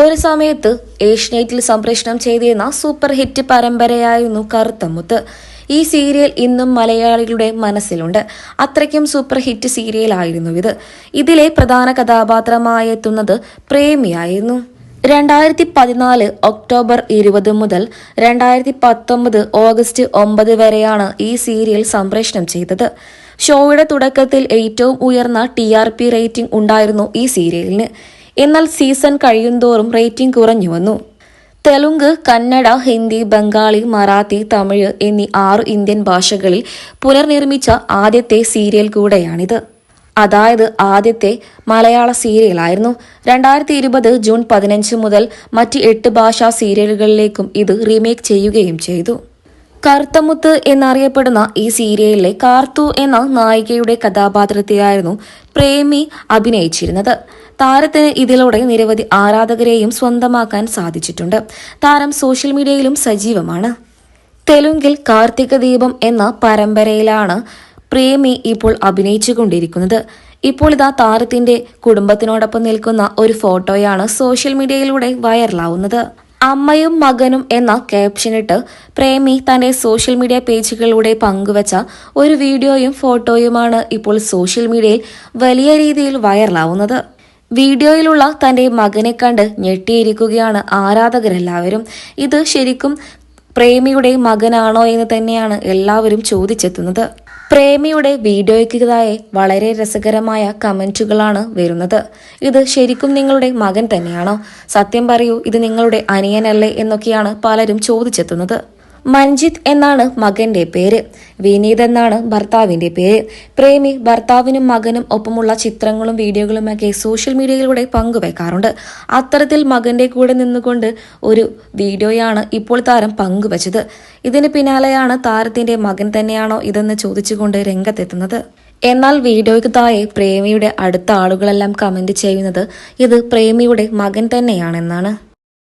ഒരു സമയത്ത് ഏഷ്യനെറ്റിൽ സംപ്രേഷണം ചെയ്തിരുന്ന സൂപ്പർ ഹിറ്റ് പരമ്പരയായിരുന്നു കറുത്തമുത്ത്. ഈ സീരിയൽ ഇന്നും മലയാളികളുടെ മനസ്സിലുണ്ട്. അത്രയ്ക്കും സൂപ്പർ ഹിറ്റ് സീരിയൽ ആയിരുന്നു ഇത്. ഇതിലെ പ്രധാന കഥാപാത്രമായി എത്തുന്നത് പ്രേമിയായിരുന്നു. രണ്ടായിരത്തി പതിനാല് ഒക്ടോബർ ഇരുപത് മുതൽ രണ്ടായിരത്തി പത്തൊമ്പത് ഓഗസ്റ്റ് ഒമ്പത് വരെയാണ് ഈ സീരിയൽ സംപ്രേഷണം ചെയ്തത്. ഷോയുടെ തുടക്കത്തിൽ ഏറ്റവും ഉയർന്ന ടി ആർ പി റേറ്റിംഗ് ഉണ്ടായിരുന്നു ഈ സീരിയലിന്. എന്നാൽ സീസൺ കഴിയുന്തോറും റേറ്റിംഗ് കുറഞ്ഞു വന്നു. തെലുങ്ക് കന്നഡ ഹിന്ദി ബംഗാളി മറാത്തി തമിഴ് എന്നീ ആറ് ഇന്ത്യൻ ഭാഷകളിൽ പുനർനിർമ്മിച്ച ആദ്യത്തെ സീരിയൽ കൂടെയാണിത്. അതായത് ആദ്യത്തെ മലയാള സീരിയലായിരുന്നു. രണ്ടായിരത്തി ഇരുപത് ജൂൺ പതിനഞ്ച് മുതൽ മറ്റ് എട്ട് ഭാഷാ സീരിയലുകളിലേക്കും ഇത് റീമേക്ക് ചെയ്യുകയും ചെയ്തു. കറുത്തമുത്ത് എന്നറിയപ്പെടുന്ന ഈ സീരിയലിലെ കാർത്തു എന്ന നായികയുടെ കഥാപാത്രത്തെയായിരുന്നു പ്രേമി അഭിനയിച്ചിരുന്നത്. താരത്തിന് ഇതിലൂടെ നിരവധി ആരാധകരെയും സ്വന്തമാക്കാൻ സാധിച്ചിട്ടുണ്ട്. താരം സോഷ്യൽ മീഡിയയിലും സജീവമാണ്. തെലുങ്കിൽ കാർത്തിക ദീപം എന്ന പരമ്പരയിലാണ് പ്രേമി ഇപ്പോൾ അഭിനയിച്ചുകൊണ്ടിരിക്കുന്നത്. ഇപ്പോൾ ഇതാ താരത്തിന്റെ കുടുംബത്തിനോടൊപ്പം നിൽക്കുന്ന ഒരു ഫോട്ടോയാണ് സോഷ്യൽ മീഡിയയിലൂടെ വൈറലാവുന്നത്. അമ്മയും മകനും എന്ന ക്യാപ്ഷനിട്ട് പ്രേമി തന്റെ സോഷ്യൽ മീഡിയ പേജുകളിലൂടെ പങ്കുവച്ച ഒരു വീഡിയോയും ഫോട്ടോയുമാണ് ഇപ്പോൾ സോഷ്യൽ മീഡിയയിൽ വലിയ രീതിയിൽ വൈറലാവുന്നത്. വീഡിയോയിലുള്ള തന്റെ മകനെ കണ്ട് ഞെട്ടിയിരിക്കുകയാണ് ആരാധകരെല്ലാവരും. ഇത് ശരിക്കും പ്രേമിയുടെ മകനാണോ എന്ന് തന്നെയാണ് എല്ലാവരും ചോദിച്ചെത്തുന്നത്. പ്രേമിയുടെ വീഡിയോയ്ക്കതായി വളരെ രസകരമായ കമന്റുകളാണ് വരുന്നത്. ഇത് ശരിക്കും നിങ്ങളുടെ മകൻ തന്നെയാണോ? സത്യം പറയൂ ഇത് നിങ്ങളുടെ അനിയനല്ലേ എന്നൊക്കെയാണ് പലരും ചോദിച്ചെത്തുന്നത്. മഞ്ജിത്ത് എന്നാണ് മകന്റെ പേര്. വിനീത് എന്നാണ് ഭർത്താവിന്റെ പേര്. പ്രേമി ഭർത്താവിനും മകനും ഒപ്പമുള്ള ചിത്രങ്ങളും വീഡിയോകളുമൊക്കെ സോഷ്യൽ മീഡിയയിലൂടെ പങ്കുവെക്കാറുണ്ട്. അത്തരത്തിൽ മകന്റെ കൂടെ നിന്നുകൊണ്ട് ഒരു വീഡിയോയാണ് ഇപ്പോൾ താരം പങ്കുവച്ചത്. ഇതിന് പിന്നാലെയാണ് താരത്തിന്റെ മകൻ തന്നെയാണോ ഇതെന്ന് ചോദിച്ചുകൊണ്ട് രംഗത്തെത്തുന്നത്. എന്നാൽ വീഡിയോയ്ക്ക് താഴെ പ്രേമിയുടെ അടുത്ത ആളുകളെല്ലാം കമന്റ് ചെയ്യുന്നത് ഇത് പ്രേമിയുടെ മകൻ തന്നെയാണെന്നാണ്.